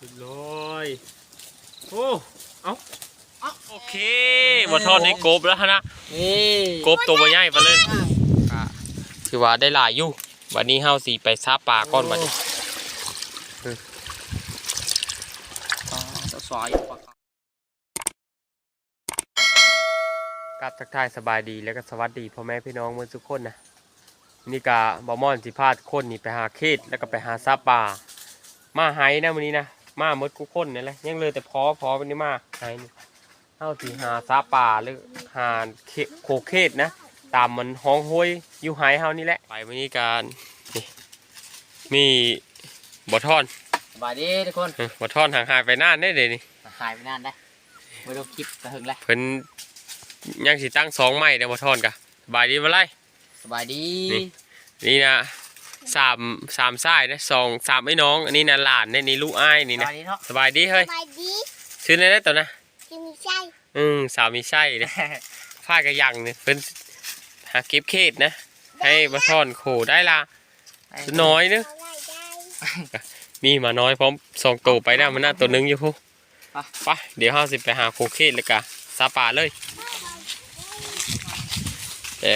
เรียบร้อยโอ้เอ้าเอ้าโอเคบ่ทอดในกบแล้วฮะนะนี่กบตัวบ่ใหญ่ไปเลยก็ถือว่าได้หลายอยู่วันนี้เฮาสิไปซาปลาก่อนบัดนี้สวยกับทักทายสบายดีแล้วก็สวัสดีพ่อแม่พี่น้องเมื่อทุกคนนะนี่กะบ่ม่อนสิพาทุกคนนี่ไปหาเขตแล้วก็ไปหาซาปลามาไห้นะมื้อนี้นะ มาหมดทุกคนนี่แหละยังเหลยแต่พอพอวันนี้มาไห้นี่เฮาสิหาซาปลาหรือหาเขโคเขตนะ ตามมันห้องห้วยอยู่ไห้เฮานี่แหละไปมื้อนี้กันนี่มีบ่ทอนสบายดีทุกคนเออบ่ทอนห่างหายไปนานได้เด้นี่หายไปนานได้ไม่ต้องคิดกระหึงแล้วเพิ่นยังสิตั้งสองไม้เด้อบ่ทอนกะสบายดีบ่ไรสบายดี นี่นี่นะ สามสามสายนะสองสามไอ้น้อง อันนี้นะหลานเนี่ยนี่ลูกอ้ายนี่สนะบายดีเนาะสบายดีเฮ้ย สบายดีชื่ออะไรได้ตัวนะที่มีไส้อืมสาวมีไส้นะฝ้ายกระยังเนี่ยเพิ่นหาเก็บเขตนะ ให้มาซ่อนโขได้ละน้อยเนอะเอาไว้ได้มีมาน้อยพร้อมสองตัวไปนะมันน่าตัวหนึงอยู่พูไปเดี๋ยวห้าสิไปหาโคเขตเลยกะซาป่าเลยแต่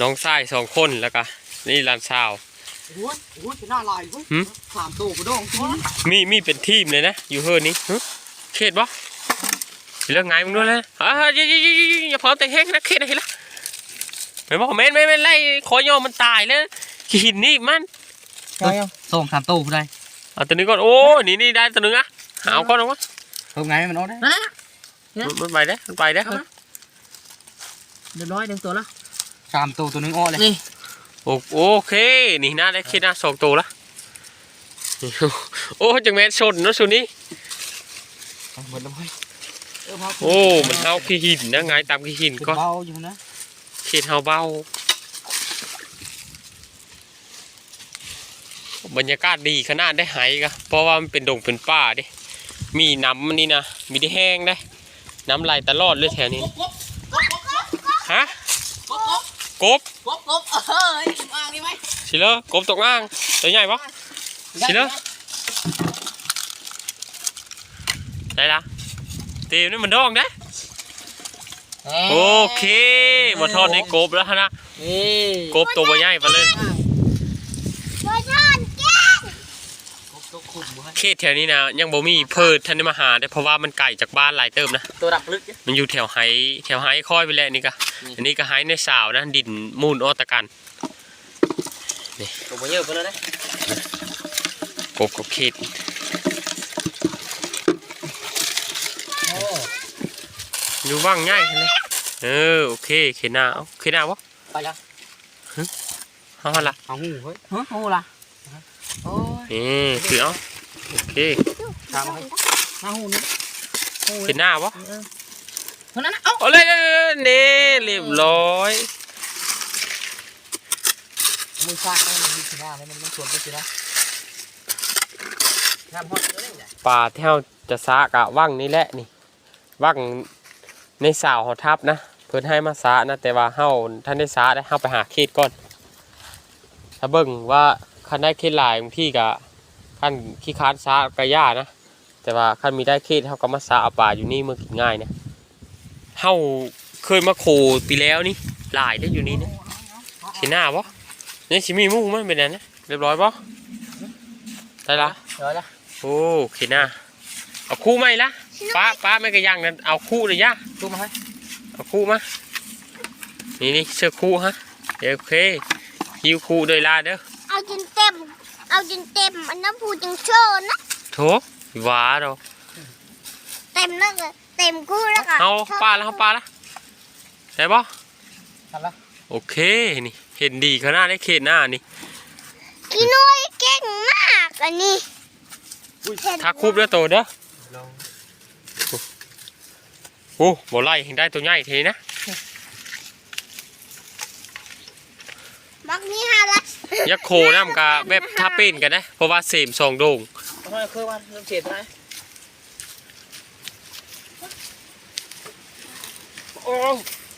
น้องชายสองคนแล้วก็ นี่หลานสาวโอ้ยโอ้ยหน้าลายเว้ยหืมสามตัวกระโดงมีมีเป็นทีมเลยนะ อยู่เฮือนนี้หึเขตบ่เรื่องไงมึงด้วยเลยอ่าอย่าอย่าอย่าอย่าอย่าพร้อมแต่งแห้งนะเขตอะไรล่ะไม่บอกเม่นไม่ไม่นไล่ขอยอมมันตายแล้วหินนี่มันใช่ส่งสามตัวผู้ใดเอาตัวนี้ก่อนโอ้นี่นี่ได้ตัวนึงอะหาเอาก่อนเอาวะเพิ่มไงมันเอาได้มันมันไปได้มันไปได้ครับเรียบร้อยหนึ่งตัวแล้วสามตัวตัวหนึงอ้อเลยนี่ โอโอเค นี่น่าได้คิดนะสองตัวละโอ้จังแม่ชนนะสุนี้โอ้มันเฮาขี้หินนะไงตามขี้หินก็เบาอยู่นะเขตเฮาเบาบรรยากาศดีขนาดได้หายกะเพราะว่ามันเป็นดงเป็นป่าดิมีน้ำมันนี่นะมีได้แห้งได้น้ำไหลตลอดเลยแถวนี้ฮะ กบกบกบกบกบเอ้ยอ่างนี่ไหมสิเลอกบตกอ่างตัวใหญ่ปะสิเนอะได้ละเตีมนี่มันดองได้โอเคมาทอดในกบแล้วนะนี่กบตัวใหญ่ไปเลย โดยท่อนแก้ง กบตัวขุ่ม เว้ยเขตแถวนี้นะยังบ่มีเพิดท่านได้มาหาได้เพราะว่ามันไก่จากบ้านหลายเติมนะ ตัวดับลึกเนี่ยมันอยู่แถวไฮแถวไฮคอยไปแล้วนี่ก็นี่อันนี้ก็ไฮในสาวนะ ดินมูลออตะกันตัวมันเยอะไปแล้วนะกบกับเขตโอ้อยู่ว่างง่ายเลยเออโอเคเขตหน้าเอาเขตหน้าวะไปแล้วเอาหั่นละเอาหูเฮ้ยฮะหูล่ะโอ้ยนี่คือเอา โอเคทำให้มาหูนี่หูเขตหน้าวะเออเท่านั้นนะเอ้าเอาเลยเน่เรียบร้อยมือฟาดให้มันมีสีหน้าให้มันมันชวนไปสินะน้ำฮอตเลยเนี่ยป่าแถวจะซากะว่างนี่แหละนี่ว่างในสาวเขาทับนะเพิ่นให้มาซานะแต่ว่าเฮาท่านได้ซาได้เฮาไปหาเขตก่อน ถ้าเบิ่งว่าคันได้เขตหลายบางที่ก็ คันขี้ค้านซากระย่านะ แต่ว่าคันมีได้เขตเฮาก็มาซาเอาป่าอยู่นี่เมื่อกินง่ายนะเฮาเคยมาโคปีแล้วนี่หลายได้อยู่นี่นะสิหน้าบ่นี่สิมีหมู่มันเป็นอันนะเรียบร้อยบ่ได้ละเดี๋ยวนะโอ้เขตหน้าเอาคู่ไหมล่ะป้าป้าไม่กระยังนั่นเอาคู่เลยย่าดูมาให้เอาคู่มานี่นี่เสื้อคู่ฮะเดี๋ยวโอเคหิวคู่ด้วยลาเด้อเอาจนเต็ม เอาจนเต็มอันนั้นพูดจังโชว์นะโถหวาเราเต็มแล้วก็เต็มคู่แล้วก็เอาปลาแล้วเอาปลาแล้วได้ปะทันละโอเคนี่เห็นดีขนาดได้เขตหน้านี่กินน้อยเก่งมากอันนี้เห็นทักคูบเด้อโตเด้อลองโอ้บ่ไล่เห็นได้ตัวใหญ่ทีนะบักนี้ฮาละ ยักษ์โคน้ำกะแบบทับเป็นกันนะเพราะว่าเสมสองโด่งทำไมเคยวันเริ่มเจ็บไหมโอ้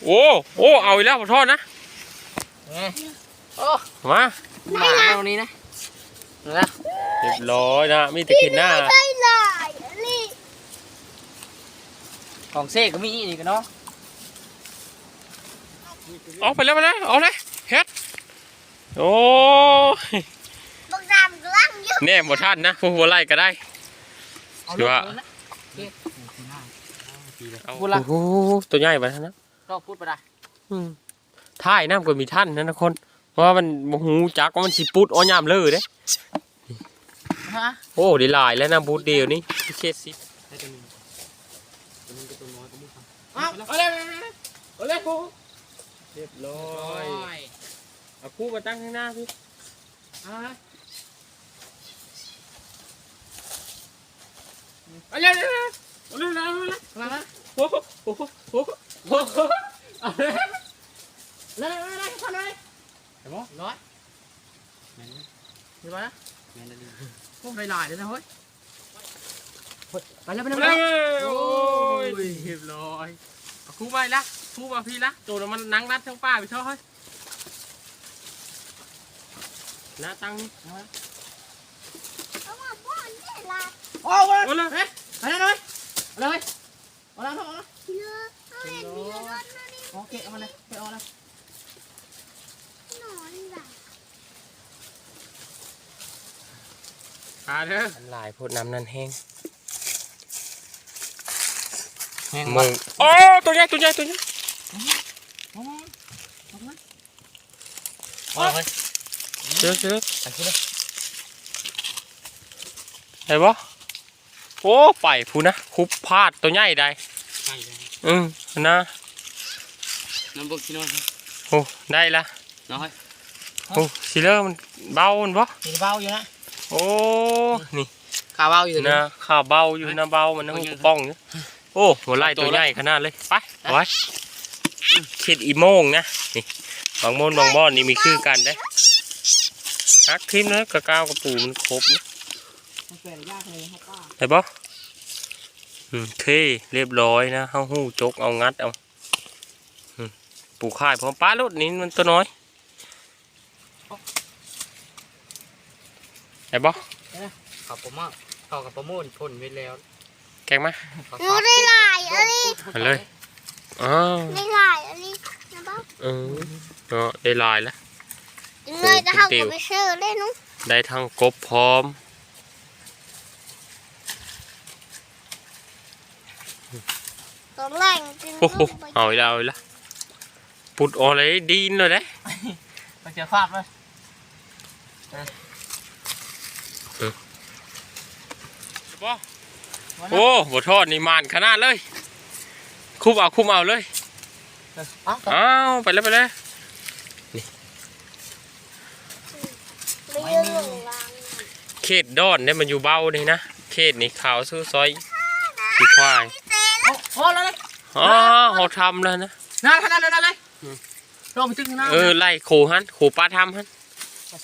โอ้โอ้เอาอีกแล้วขอโทษนะโอ้มาหมาตรงนี้นะโนะเรียบร้อยนะมีแต่กินหน้าได้หลายอันนี้ของเซ่ก็มีอีกเนาะออกไปแล้วไปแล้วออกเลยเฮ็ด โอ้ยบักดำกำลังอยู่แน่บ่ทันนะผู้หัวไล่ก็ได้เอาถือว่าเอาพูดละโอ้โหตัวใหญ่ไปแล้วนะก็พูดไปได้อืมท่ายน้ำก็มีท่านนะนะคนเพราะว่ามันบ่หูจักว่ามันสิปุดอ้อยามเลยเด้ฮะโอ้ดีหลายแล้วนะบูดเดียวนี่พิเศษสิเอาเอาเลยเอาเลยกูเรียบร้อย เอาคู่มาตั้งข้างหน้าพี่เอาเลยเอาเลยเอาเลยเอาเลยเอาเลยโอ้โหโอ้โหโอ้โหโอ้โหเอาเลยเลยเลยเลยคนเลยเห็นบ่ร้อยเห็นบ่นะพวกหลายๆเลยนะเฮ้ยไปแล้วไปแล้วไปเฮ้แล้วยโอ้ยเรียบร้อยเอาคู่ไปละคู่มาพี่ละโจนมันนั่งรัดทั้งป้าไปเท่าเฮ้ยห น้าตั้งนี่เอามาบ้านนี่ล่ะโอ้โหเอาเลยเฮ้ยเอาเลยเอาเลยเอาเลยเอาเลยเอาเลยเนื้อเอาเห็นมีรถมานี่โอเคเอามาเลยไปเอาเลยหนอนล่ะขาเด้อหลายพูดน้ำนั่นแห้งแห้งมงโอ้ตัวใหญ่ตัวใหญ่ตัวใหญ่เอามาเอามาเอาเล ยเจอเจออันที่เลยเห็นปะโอ้ไปพูนะคุบพลาดตัวใหญ่ได้อืมนะน้ำบุกที่นู่นโอ้ได้ละน้อยโอ้สิเลอร์มันเบามันปะมีเบาอยู่นะโอ้นี่ขาเบาอยู่นะข้าวเบาอยู่นะเบามันนั่งกระป้องเนี่ยโอ้หัวไหล่ตัวใหญ่ขนาดเลยไปเอาไว้เข็ดอีโมงนะนี่บางโมนบางบ่อนนี่มีคือกันได้ ฮักทิมเนอะกระก้าวกระปูมันครบนะมันเปลี่ยนยากเลยครับป้าได้ปะอืมเคเรียบร้อยนะเฮาหู้จกเอางัดเอาอืมปลูกข่ายพร้อมป้ารถนี้มันตัวน้อยได้ปะขับผมมากเข้ากับประมูลพ่นไปแล้ว แกงมาหนูได้หลายอันนี้เอาเลยอ้าวได้หลายอันนี้นะบ้าเออเนาะได้ลายแล้ว เลยจะทำกับไปเชื่อได้นุ๊กได้ทั้งกบพร้อม ตอนแรกจริงโอ้โหเอาอีกแล้วเอาอีกแล้วปุดออกเลยดีนเลยเด้ไปเจอฟาดเลยโอ้บ่ทอดนี่มานขนาดเลย คุบเอาคุบเอาเลย เอ้าอ้าวไปเลยไปเลย ไม่ยืนหลงรางเขตดอนเนี่ยมันอยู่เบ้านี่นะเขตนี่ขาวซื้อซอยสีควายโอ้โหแล้วเลยอ๋อเขาทำแล้วนะนั่นขนาดนั้นเลยลงไปตึ้งข้างหน้าเออไล่โคหันโคป้าทำหัน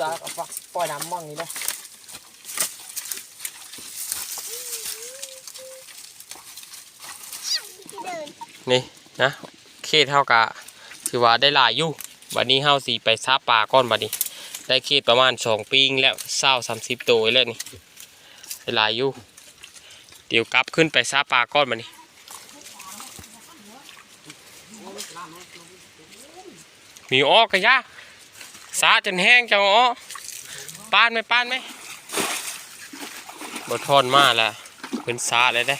จะปล่อยน้ำมั่งนี่เลยที่เดินนี่นะเขตเท่ากับถือว่าได้หลายอยู่บัดนี้เฮาสีไปซาป่าก้อนบัดนี้ ได้เขตประมาณสองปีงแล้วเศร้าสามสิบตัวแล้วนี่ได้หลายอยู่เดี๋ยวกลับขึ้นไปซาป่าก้อนบัดนี้มีอ้อกระยะสาจนแห้งจังอ้อป้านไหมป้านไหมบทอนมาแล้วเป็นสาเลยได้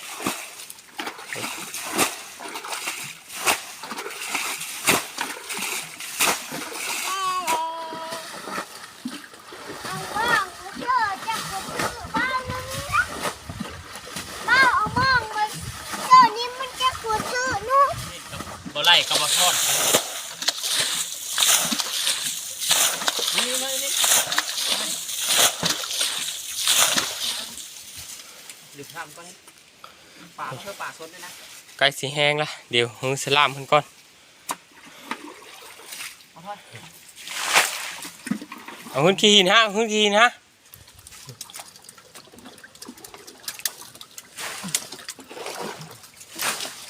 เอาบ้างเชื่อจะกดชื่อบ้างนะนี่นะบ้าเอาบ้างมันเจ้านี้มันจะกดชื่อนุ๊ก บ่ไล่กับบทอน นี่นี่นี่ หรือทำก็ป่าเพื่อป่าสดด้วยนะใกล้สีแห้งละเดี๋ยวหื้อสลามขึ้นก่อนเอาทอดเอาขึ้นขี้หินฮะเอาขึ้นขี้หินฮะ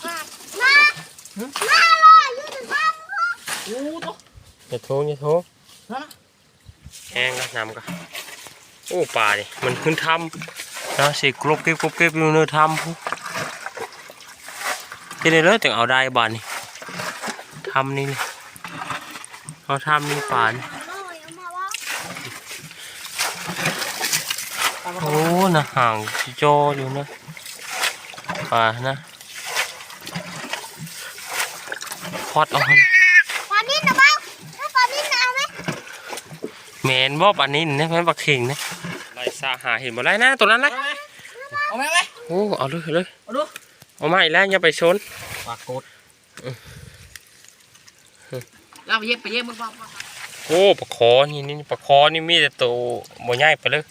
มามามาเลยอยู่ในบ้านโอ้โหอย่าโทงอย่าโทงนั่นแห้งละน้ำก็ไปโอ้ป่านี่มันขึ้นทำ นะสิกรบเก็บกรบเก็บอยู่เนื้อทำพุที่นี่เลยถึงเอาได้บ้านนี่ทำนี่เลยเอาทำนี่ป่านี่น้อยเอามาว่าโอ้นะห่างโจอยู่นะป่านะพอดเอาหั่นปลานิ่นะบ้างถ้าปลานิ่นะเอาไหมแมนบ่ป่านนี้นี่แม่นปักเข่งนะไล่สาหาเห็นบ่ไรนะตัวนั้นนะเอาไหมเอาไหมโอ้เอาเลยเอาเลยเอาดูเอามาอีกแล้วอย่าไปชนปากกดเราไปเย็บไปเย็บมึงบ้างโอ้ปลาคอนี่นี่ปลาคอนี่มีแต่ตัวบ่ใหญ่ไปเลย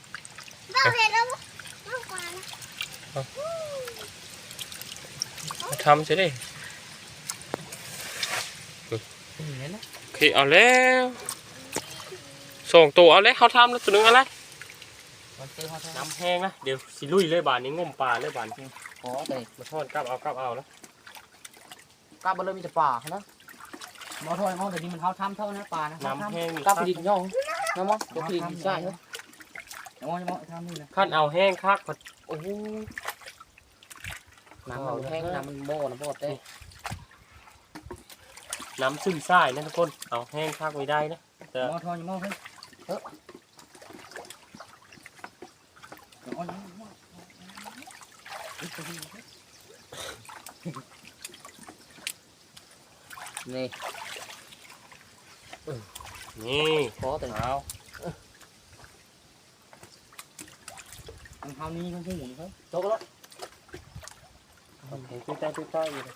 บ้าเห็นแล้วบ้างกว่านะมาทำสิดิเห็นไหมโอเคเอาแล้วส่งตัวเอาแล้วเขาทำแล้วตัวหนึงอะไร มันเจอเขาแท้น้ำแห้งนะเดี๋ยวสิลุยเลยบานนี้งมปลาเลยบานนี้ขอแต่มาทอดกลับเอากลับเอาแล้วกล้าบอลเลยมีแต่ป่านะมอทอยมอแต่นี่มันเท้าทำเท่านั้นป่านะน้ำแห้งนี่กล้าไปดินย่องน้ำมอตัวไปดินใช่เหรอมอมอทำนี่นะขั้นเอาแห้งคักก็โอ้โหน้ำมันแห้งน้ำมันโม่น้ำโม่เต้น้ำซึมซ่ายนะทุกคน เอาแห้งคักไม่ได้นะแต่มอทอยมอเฮ้ยเออ นี่นี่ขอแต่เอาทางเท้านี้เขาพูดเขาโตแล้วเอาแห้งตุ้ยใต้ตุ้ยใต้อยู่เลย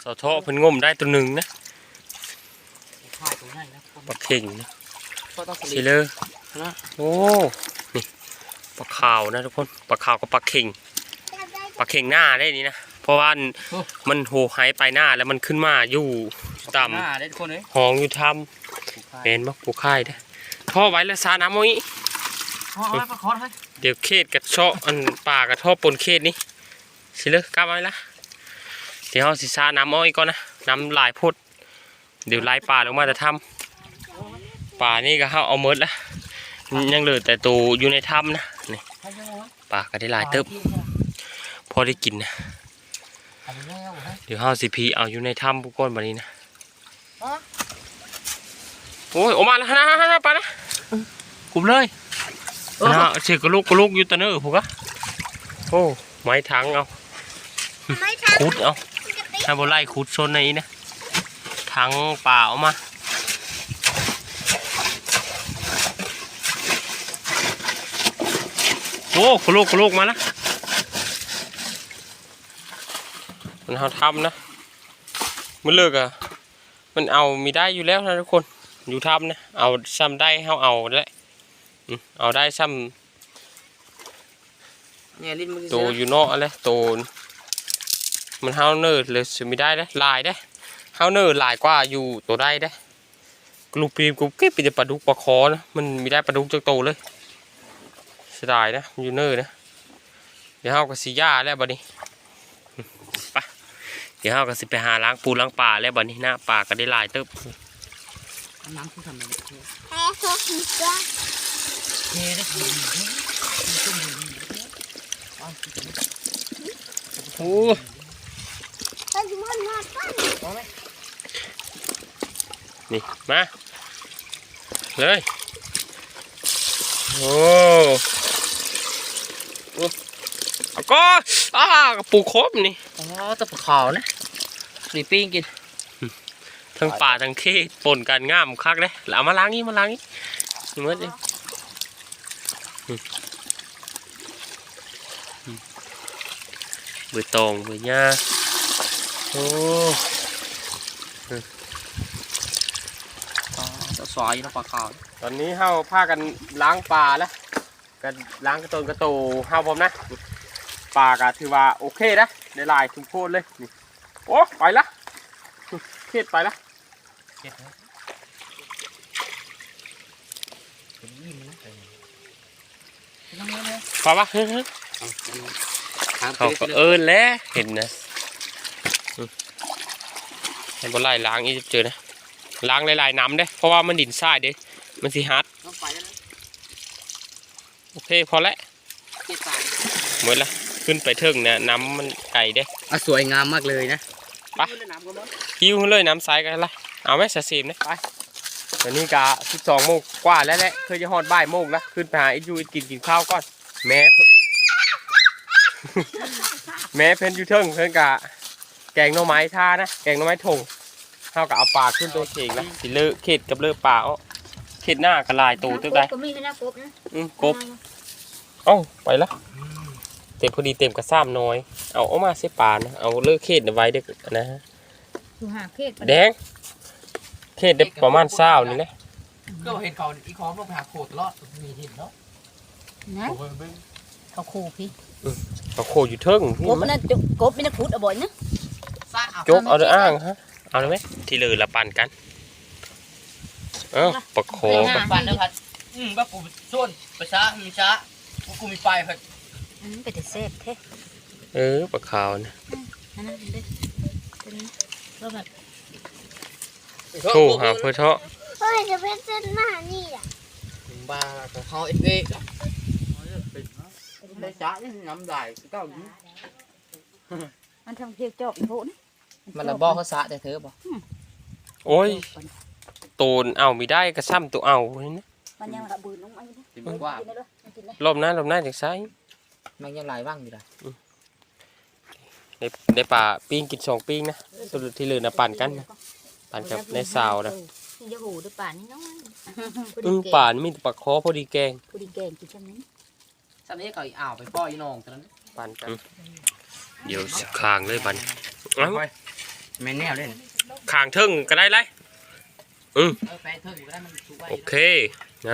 เสาท่อเพิ่นงมได้ตัวหนึ่งนะข่ายตรงนั้นนะปลาเข่งนะก็ต้องสิเลยนะโอ้ นี่ปลาขาวนะทุกคน ปลาขาวกับปลาเข่งจับได้ ปลาเข่งหน้าได้นี่นะ เพราะว่ามันมันโหหายไปหน้าแล้วมันขึ้นมาอยู่ต่หน้าได้ทุกคนเลยำห้องอยู่ทำเป็นบักปูค่ายเด้อท่อไว้แล้วซาน้ำมั้งขอเอาไปขอให้เดี๋ยวเขตกับเชาะอันป่ากับท่อปนเขตนี่สิเลยกลับมาละเดี๋ยวเราสิซาน้ำอ้อยก่อนนะน้ำหลายพดเดี๋ยวไล่ป่าลงมาจะทำป่านี่ก็เข้าเอาเมดละยังเหลือแต่ตัวอยู่ในถ้ำนะนี่ให้ยังไงวะป่าก็ได้หลายเติบ พอได้กินนะอันนี้แล้วฮะเดี๋ยวเฮาสิพีเอาอยู่ในถ้ำพวกก้นแบบนี้นะฮะโอ้ยออกมาแล้วนะนะไปนะกลุ่มเลยนะเสียกระลูกกระลูกอยู่ตะเนอพวกอะโอ้ไม้ถังเอาไม่ทำขุดเอามันจะติดให้บ่ไล่ขุดโซนในนี้นะถังป่าเอามาโอ้กระลูกกระลูกมานะ มันเขาทำนะมันเลิกอะมันเอามีได้อยู่แล้วนะทุกคนอยู่ทำนะเอาซ้ำได้เขาเอาได้อืมเอาได้ซ้ำเนี่ยลิ้นมันโตอยู่นอกอะไรโตมันเฮาเนอร์เลยสิไม่ได้ได้ลายได้เฮาเนอร์ลายกว่าอยู่ตัวได้ได้กลูปีมกูเก็บไปจะปลาดุกปลาคอนะมันมีได้ปลาดุกจากโตเลยเสียดายนะอยู่เนอร์นะเดี๋ยวเฮาก็สิย่าแล้วบัดนี้ไป เดี๋ยวเฮาก็สิไปหาล้างปูล้างป่าแล้วบัดนี้หน้าป่าก็ได้หลายเติบน้ำคือทำอะไรแพ้ขี้เทได้กินโอ้นที่มันมาตั้งนี่ มา เลย โอ้โอ้ก็อ้ากระปูครบนี่ อ๋อตะปะขาวนะสีปิ้งกิน ทั้งป่าทั้งขี้ปนกันง่ามคักเลยแล้วเอามาล้างนี่มาล้างนี่นี่หมดเลยอืมอืมเบื่อตองเบื่อหญ้าโอ้อ๋อตะสอยนะปลาขาวตอนนี้เฮาพากันล้างป่าแล้วกันล้างกระตนกระโตเฮาผมนะป่าก็ถือว่าโอเคนะ ได้หลายทุกโคตรเลยนี่โอ้ไปละเครียดไปละเจ็ดนะเป็นยิ้มนะเป็นน้ำเงี้ยเลยพอปะเฮ้ยเฮ้ยเขาก็เอินแล้วเห็นนะอืมให้บ่ไล่ล้างอีกเจอนะล้างหลายๆน้ำเด้เพราะว่ามันดินทรายเด้มันสิฮัดต้องไปแล้วโอเคพอแล้วเจ็ดสายหมดละ ขึ้นไปเทิงเนี่ยน้ำมันไก่เด้อะสวยงามมากเลยนะไปหิวเลยน้ำใสกันละเอาไหมสาสีมเนี่ยไปตอนนี้กะสิบสองโมงกว่าแล้วแหละเคยจะฮอดบ่ายโมงแล้วขึ้นไปหาไอ้ยูไอ้กินกินข้าวก่อน แม่เพิ่นแม่เพิ่นอยู่เทิงเพิ่นกะ แกงหน่อไม้ท่านะแกงหน่อไม้ถงเท่ากับเอาปลาขึ้นตัวเข่งนะสิเลอะเข็ดกับเลอะปลาเอาเข็ดหน้ากระลายตูตึ๊บได้ก็มีนะกบนะอืมกบเอ้าไปละ เต็มพอดีเต็มกระซ้ำน้อย เอาเอามาเสียปลานะเอาเลอะเข็ดเอาไว้เด็กนะฮะอยู่หาเพศแดงเข็ดได้ประมาณเศร้านี่แหละก็เห็นเขาอีคอมลงไปหาโคตรตลอดมีหินเนาะนะโอ้ยเบิ่งเขาคู่พี่เอาโคอยู่เทิงพี่กบมันนั่นกบไม่ได้พูดเอาบ่อยนะซ่าเอาจกเอาเด้ออ้างฮะเอาเลยไหมที่เหลือละปั่นกันเอ้าประโคไปฟันเด้อพัดอืมว่ากูส่วนไปช้ามีช้าว่ากูมีไฟเพิ่นอืมไปแต่เซฟแท้เออปลาขาวนะนั่นนั่นเด้เป็นก็แบบโทูหาเพื่อเทาะเฮ้ยจะเป็นเส้นหน้านี่อะบ้าของเขาเอฟเอไปช้านี่น้ำลายเก้านี้มันทำเพียวจอบอีโพนี่มันละบ่เขาสะแต่เธอบ่โอ้ยตูนเอาไม่ได้กระซ้ำตัวเอานี่นะมันยังระเบิดลงมาอยู่นะสิบกว่ากินได้ด้วยกินได้รอบหน้ารอบหน้าจากไซ มันยังลายว่างอยู่ล่ะในในป่าปิ้งกินสองปิ้งนะสุดที่เหลือนะปั่นกันนะปั่นกับในสาวนะนี่จะหูด้วยป่านนี่น้องอึ้งป่านมีแต่ปลาคอพอดีแกงผู้ดีแกงกินช่ำนี้สันนี้เขาอีอ่าวไปป้อยอีนองตอนนั้นปั่นกันเดี๋ยวสิคางเลยบันเอ้าแม่แนวเล่นคางเทิงก็ได้ไรเออแปะเธออยู่ก็ได้มันสุกไว้โอเค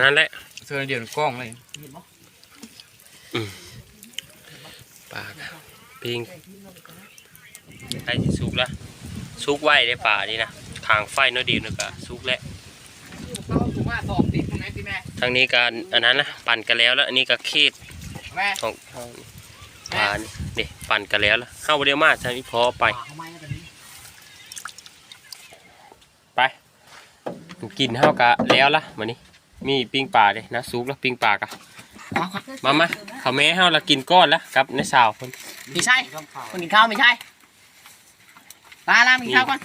นั่นแหละเธอเดี๋ยวกล้องเลย ปลาปิ้งใกล้สิสุกแล้วสุกไว้ในป่านี่นะทางไฟน้อยเดียวนึกอะสุกแล้วเข้าถูกว่าสองติดตรงไหนติแม่ทางนี้การอันนั้นนะปั่นกันแล้วแล้วอันนี้ก็คีดแม่ของของปลานี่นี่ปั่นกันแล้วแล้วเข้าเดียวมาทางนี้พอไปทำไมนะตอนนี้ไปกินเท่ากะแล้วละมานี่มีปิ้งปลาเลยนะซุปแล้วปิ้งปลากะ มามาเขาแม่เฮาละกินก้อนแล้วกับในสาวคนไม่ใช่คนกินข้าวไม่ใช่ปลาล่ามกินข้าวก่อน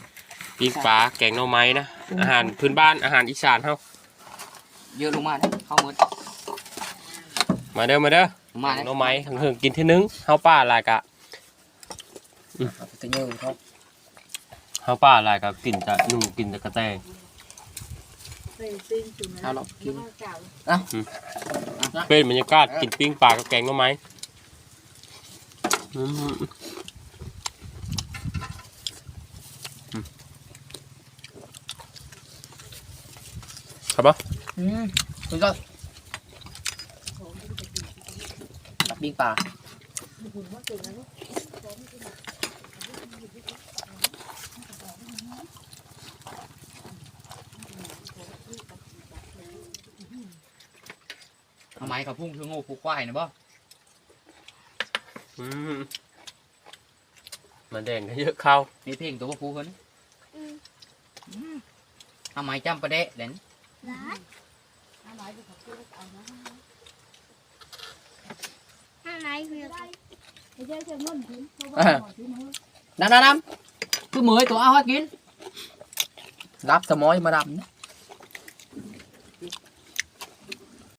ปิ้งปลาแกงหน่อไม้นะอาหารพื้นบ้านอาหารอีสานเฮาเยอะลงมาเลยข้าวมืดมาเด้อมาเด้อมาแกเลงยหน่อไม้ทั้งเฮิงกินเที่นึงเฮาป้าหลายกะจะเยอะเขาเฮาป้าหลายกะกินแต่นุ่งกินแต่กระแตง เอาหรอกกินเป็นบรรยากาศกินปิ้งปลากับแกงหน่อไม้อืมครับปะอืมคุณก็ปิ้งปลา ทำไมเขาพุ่งคือโง่ผูกควายนะบ่อืมมันแดงก็เยอะเข้ามีเพลงตัวบ่ผูกเพิ่นทำไมจำประเดะเด่นร้านข้างในคือไม่ใช่จะเงินกินเพราะว่าหมอที่มือน้ำน้ำน้ำคือเหมยตัวเอาให้กินรับสมอยมาดับนะ